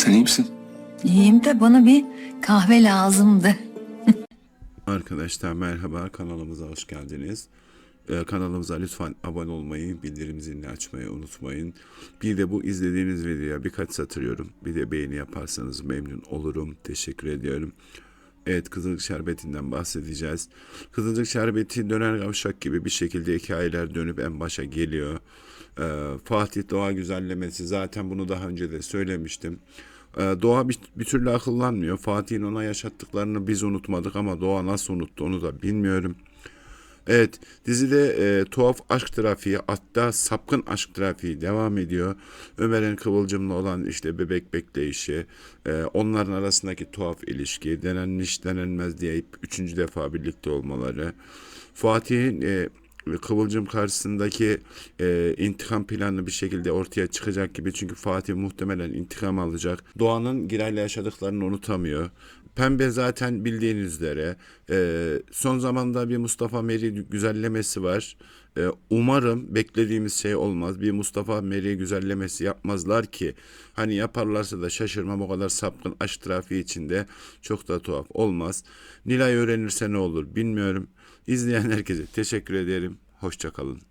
Sen iyi misin? İyiyim de bana bir kahve lazımdı. Arkadaşlar merhaba kanalımıza hoş geldiniz. Ee, kanalımıza lütfen abone olmayı, bildirim zilini açmayı unutmayın. Bir de bu izlediğiniz videoya birkaç satır yorum, bir de beğeni yaparsanız memnun olurum. Teşekkür ediyorum. Evet Kızılcık Şerbeti'nden bahsedeceğiz. Kızılcık Şerbeti döner kavşak gibi bir şekilde hikayeler dönüp en başa geliyor. Ee, Fatih Doğa güzellemesi zaten bunu daha önce de söylemiştim. Ee, Doğa bir, bir türlü akıllanmıyor. Fatih'in ona yaşattıklarını biz unutmadık ama Doğa nasıl unuttu onu da bilmiyorum. Evet dizide e, tuhaf aşk trafiği hatta sapkın aşk trafiği devam ediyor. Ömer'in Kıvılcım'la olan işte bebek bekleyişi, e, onların arasındaki tuhaf ilişki, denenmiş denenmez diye üçüncü defa birlikte olmaları. Fatih'in e, Kıvılcım karşısındaki e, intikam planı bir şekilde ortaya çıkacak gibi çünkü Fatih muhtemelen intikam alacak. Doğan'ın Giray'la yaşadıklarını unutamıyor. Pembe zaten bildiğiniz üzere e, son zamanda bir Mustafa Meri güzellemesi var. E, umarım beklediğimiz şey olmaz. Bir Mustafa Meri güzellemesi yapmazlar ki hani yaparlarsa da şaşırmam o kadar sapkın aşk trafiği içinde çok da tuhaf olmaz. Nilay öğrenirse ne olur bilmiyorum. İzleyen herkese teşekkür ederim. Hoşçakalın.